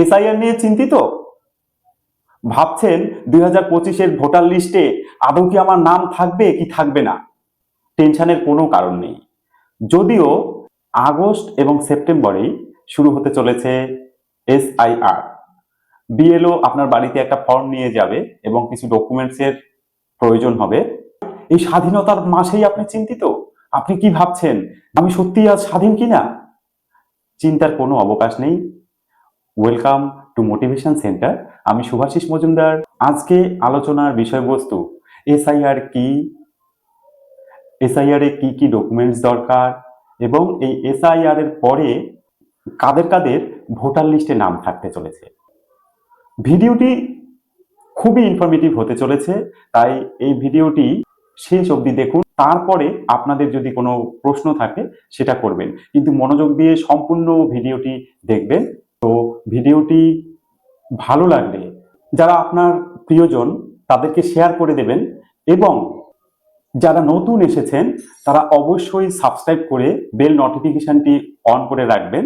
SIR নিয়ে চিন্তিত? ভাবছেন দুই হাজার পঁচিশের ভোটার লিস্টে আদৌ কি আমার নাম থাকবে কি থাকবে না? টেনশনের কোনো কারণ নেই। যদিও আগস্ট এবং সেপ্টেম্বরেই শুরু হতে চলেছে এসআইআর বিএলও আপনার বাড়িতে একটা ফর্ম নিয়ে যাবে এবং কিছু ডকুমেন্টসের প্রয়োজন হবে। এই স্বাধীনতার মাসেই আপনি চিন্তিত? আপনি কি ভাবছেন? আমি সত্যি আজ স্বাধীন কিনা? চিন্তার কোনো অবকাশ নেই। ওয়েলকাম টু মোটিভেশন সেন্টার আমি শুভাশিস মজুমদার। আজকে আলোচনার বিষয়বস্তু এসআইআর কি? এসআইআর এ কি কি ডকুমেন্টস দরকার? এবং এই এসআইআর এর পরে কাদের কাদের ভোটার লিস্টে নাম থাকতে চলেছে? ভিডিওটি খুবই ইনফরমেটিভ হতে চলেছে, তাই এই ভিডিওটি শেষ অবধি দেখুন। তারপরে আপনাদের যদি কোনো প্রশ্ন থাকে, সেটা করবেন। কিন্তু মনোযোগ দিয়ে সম্পূর্ণ ভিডিওটি দেখবেন। ভিডিওটি ভালো লাগলে যারা আপনার প্রিয়জন তাদেরকে শেয়ার করে দেবেন এবং যারা নতুন এসেছেন, তারা অবশ্যই সাবস্ক্রাইব করে বেল নোটিফিকেশনটি অন করে রাখবেন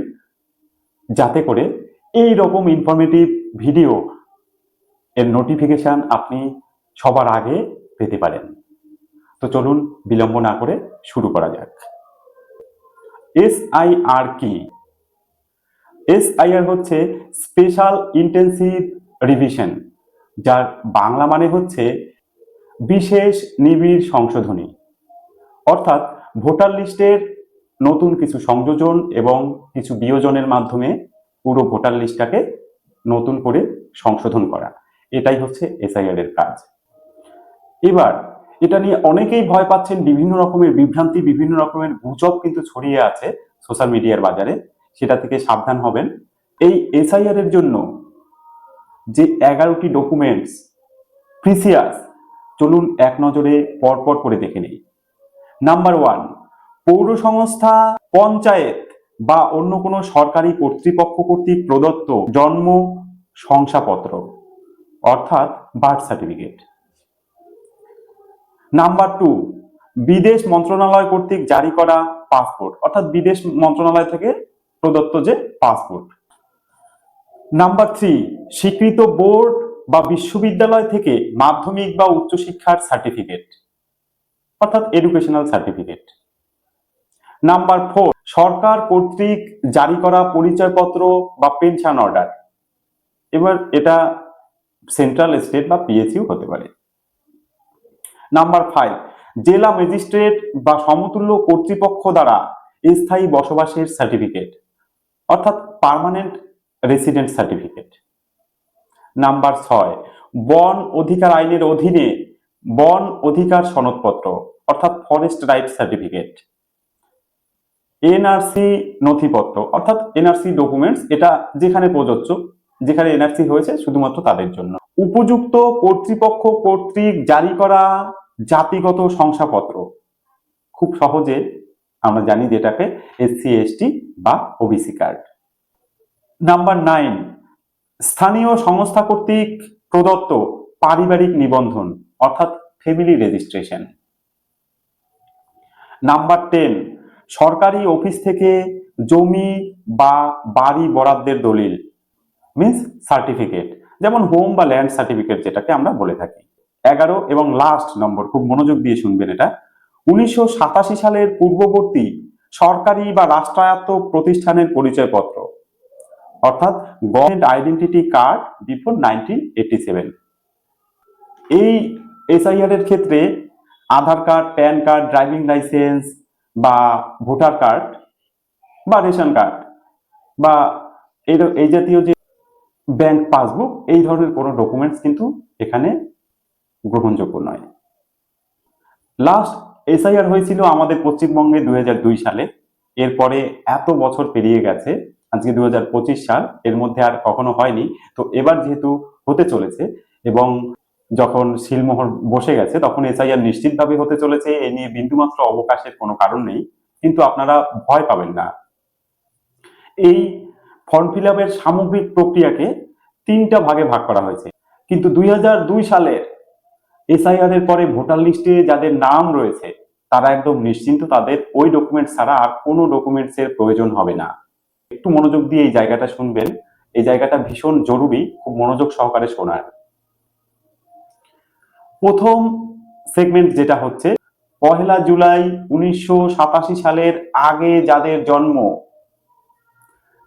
যাতে করে এই রকম ইনফরমেটিভ ভিডিও এর নোটিফিকেশন আপনি সবার আগে পেতে পারেন। তো চলুন বিলম্ব না করে শুরু করা যাক। এস আই আর কি এসআইআর হচ্ছে স্পেশাল ইন্টেন্সিভ রিভিশন, যার বাংলা মানে হচ্ছে বিশেষ নিবিড় সংশোধনী। অর্থাৎ ভোটার লিস্টের নতুন কিছু সংযোজন এবং কিছু বিয়োজনের মাধ্যমে পুরো ভোটার লিস্টটাকে নতুন করে সংশোধন করা। এটাই হচ্ছে এসআইআর এর কাজ। এবার, এটা নিয়ে অনেকেই ভয় পাচ্ছেন, বিভিন্ন রকমের বিভ্রান্তি, বিভিন্ন রকমের গুজব কিন্তু ছড়িয়ে আছে সোশ্যাল মিডিয়ার বাজারে। সেটা থেকে সাবধান হবেন। এই এসআইআর এর জন্য যে এগারোটি ডকুমেন্টস প্রিসিয়াস চলুন এক নজরে পরপর করে দেখে নেই। নাম্বার ওয়ান পৌর সংস্থা পঞ্চায়েত বা অন্য কোনো সরকারি কর্তৃপক্ষ কর্তৃক প্রদত্ত জন্ম শংসাপত্র, অর্থাৎ বার্থ সার্টিফিকেট নাম্বার টু বিদেশ মন্ত্রণালয় কর্তৃক জারি করা পাসপোর্ট অর্থাৎ বিদেশ মন্ত্রণালয় থেকে প্রদত্ত যে পাসপোর্ট। নাম্বার থ্রি, স্বীকৃত বোর্ড বা বিশ্ববিদ্যালয় থেকে মাধ্যমিক বা উচ্চশিক্ষার সার্টিফিকেট, অর্থাৎ এডুকেশনাল সার্টিফিকেট। নাম্বার ফোর, সরকার কর্তৃক জারি করা পরিচয়পত্র বা পেনশন অর্ডার। এবার এটা সেন্ট্রাল স্টেট বা পিএসইউ হতে পারে। নাম্বার ফাইভ, জেলা ম্যাজিস্ট্রেট বা সমতুল্য কর্তৃপক্ষ দ্বারা স্থায়ী বসবাসের সার্টিফিকেট। অর্থাৎ পার্মানেন্ট রেসিডেন্ট সার্টিফিকেট নাম্বার ছয়, বন অধিকার আইনের অধীনে বন অধিকার সনদপত্র, অর্থাৎ ফরেস্ট রাইট সার্টিফিকেট এনআরসি নথিপত্র, অর্থাৎ এনআরসি ডকুমেন্টস এটা যেখানে প্রযোজ্য, যেখানে এনআরসি হয়েছে শুধুমাত্র তাদের জন্য। উপযুক্ত কর্তৃপক্ষ কর্তৃক জারি করা জাতিগত শংসাপত্র। খুব সহজে আমরা জানি যেটাকে এসসি এসটি বা ওবিসি কার্ড নাম্বার নাইন স্থানীয় সংস্থা কর্তৃক প্রদত্ত পারিবারিক নিবন্ধন, অর্থাৎ ফ্যামিলি রেজিস্ট্রেশন নাম্বার টেন সরকারি অফিস থেকে জমি বা বাড়ি বরাদ্দের দলিল মিন্স সার্টিফিকেট যেমন হোম বা ল্যান্ড সার্টিফিকেট যেটাকে আমরা বলে থাকি। এগারো এবং লাস্ট নম্বর খুব মনোযোগ দিয়ে শুনবেন এটা। উনিশশো সাতাশি সালের পূর্ববর্তী সরকারি বা রাষ্ট্রায়ত্ত প্রতিষ্ঠানের পরিচয়পত্র, অর্থাৎ government identity card before nineteen eighty seven এই এসআইআর এর ক্ষেত্রে Aadhaar card, PAN card, driving license বা ভোটার কার্ড বা রেশন কার্ড বা এই এই জাতীয় যে ব্যাংক পাসবুক, এই ধরনের কোনো ডকুমেন্টস কিন্তু এখানে গ্রহণযোগ্য নয়। লাস্ট এসআইআর হয়েছিল আমাদের পশ্চিমবঙ্গে দুই হাজার দুই সালে। এরপরে এত বছর পেরিয়ে গেছে, আজকে দুই হাজার পঁচিশ সাল, এর মধ্যে আর কখনো হয়নি। তো এবার যেহেতু হতে চলেছে এবং যখন শিলমোহর বসে গেছে, তখন এসআইআর নিশ্চিতভাবে হতে চলেছে। এ নিয়ে বিন্দুমাত্র অবকাশের কোনো কারণ নেই। কিন্তু আপনারা ভয় পাবেন না। এই ফর্ম ফিল আপের সামগ্রিক প্রক্রিয়াকে তিনটা ভাগে ভাগ করা হয়েছে। কিন্তু দুই হাজার দুই সালের এসআইআর এর পরে ভোটার লিস্টে যাদের নাম রয়েছে তারা একদম নিশ্চিন্ত তাদের ওই ডকুমেন্ট ছাড়া আর কোনো ডকুমেন্টস এর প্রয়োজন হবে না। একটু মনোযোগ দিয়ে এই জায়গাটা শুনবেন। এই জায়গাটা ভীষণ জরুরি, খুব মনোযোগ সহকারে শোনার। প্রথম সেগমেন্ট যেটা হচ্ছে, পহেলা জুলাই উনিশশো সাতাশি সালের আগে যাদের জন্ম,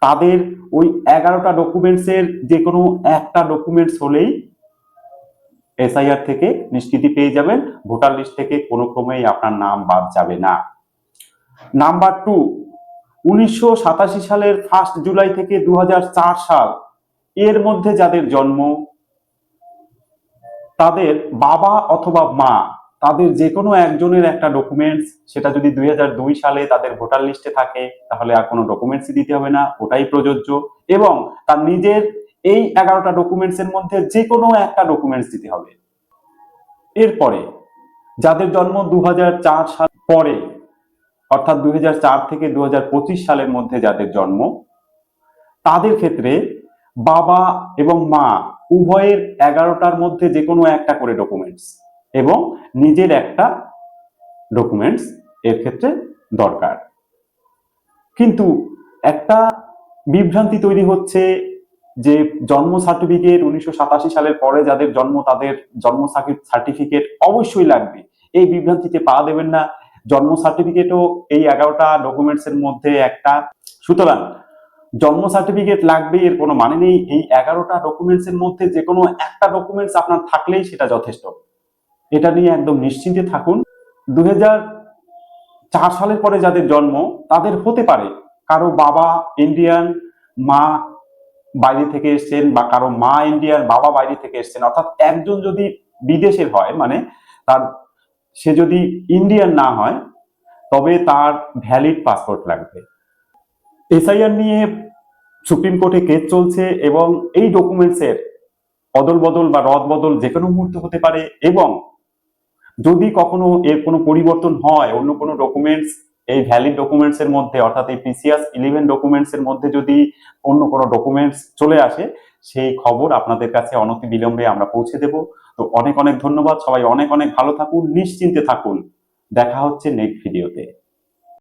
তাদের ওই এগারোটা ডকুমেন্টসের যে কোনো একটা ডকুমেন্টস হলেই এসআইআর থেকে নিষ্কৃতি পেয়ে যাবেন। ভোটার লিস্ট থেকে কোনো ক্রমেই আপনার নাম বাদ যাবে না। নাম্বার টু উনিশশো সাতাশি সালের ফার্স্ট জুলাই থেকে দু হাজার চার সাল, এর মধ্যে যাদের জন্ম, তাদের বাবা অথবা মা, তাদের যে কোনো একজনের একটা ডকুমেন্টস সেটা যদি দুই হাজার দুই সালে তাদের ভোটার লিস্টে থাকে, তাহলে আর কোনো ডকুমেন্টসই দিতে হবে না, ওটাই প্রযোজ্য। এবং তার নিজের এই এগারোটা ডকুমেন্টস এর মধ্যে যে কোনো একটা ডকুমেন্টস দিতে হবে। এরপরে, যাদের জন্ম দু হাজার চার সাল পরে, অর্থাৎ দু হাজার চার থেকে দু হাজার পঁচিশ সালের মধ্যে যাদের জন্ম, তাদের ক্ষেত্রে বাবা এবং মা উভয়ের এগারোটার মধ্যে যে কোনো একটা করে ডকুমেন্টস এবং নিজের একটা ডকুমেন্টস এর ক্ষেত্রে দরকার। কিন্তু একটা বিভ্রান্তি তৈরি হচ্ছে যে জন্ম সার্টিফিকেট উনিশশো সাতাশি সালের পরে যাদের জন্ম, তাদের জন্ম সার্টিফিকেট অবশ্যই লাগবে। এই বিভ্রান্তিতে পা দেবেন না। জন্ম সার্টিফিকেটও এই এগারোটা ডকুমেন্টস এর মধ্যে একটা। সুতরাং, জন্ম সার্টিফিকেট লাগবে, এর কোনো মানে নেই। এই এগারোটা ডকুমেন্টস এর মধ্যে যে কোনো একটা ডকুমেন্টস আপনার থাকলেই সেটা যথেষ্ট। এটা নিয়ে একদম নিশ্চিন্তে থাকুন। দু চার সালের পরে যাদের জন্ম, তাদের হতে পারে। কারও বাবা ইন্ডিয়ান মা বাইরে থেকে এসছেন বা কারও মা ইন্ডিয়ান বাবা বাইরে থেকে এসছেন, অর্থাৎ একজন যদি বিদেশের হয় মানে তার, সে যদি ইন্ডিয়ান না হয়, তবে তার ভ্যালিড পাসপোর্ট লাগবে। এসআইআর নিয়ে সুপ্রিম কোর্টে কেস চলছে এবং এই ডকুমেন্টসের অদল বদল বা রদ বদল যে কোনো মুহূর্তে হতে পারে এবং যদি কখনো এর কোনো পরিবর্তন হয়, অন্য কোনো ডকুমেন্টস এই ভ্যালিড ডকুমেন্টস এর মধ্যে, অর্থাৎ এই পিসিএস ইলেভেন ডকুমেন্টস এর মধ্যে যদি অন্য কোনো ডকুমেন্টস চলে আসে, সেই খবর আপনাদের কাছে অনতি বিলম্বে আমরা পৌঁছে দেব। তো অনেক অনেক ধন্যবাদ, সবাই অনেক অনেক ভালো থাকুন, নিশ্চিন্তে থাকুন। দেখা হচ্ছে নেক্সট ভিডিওতে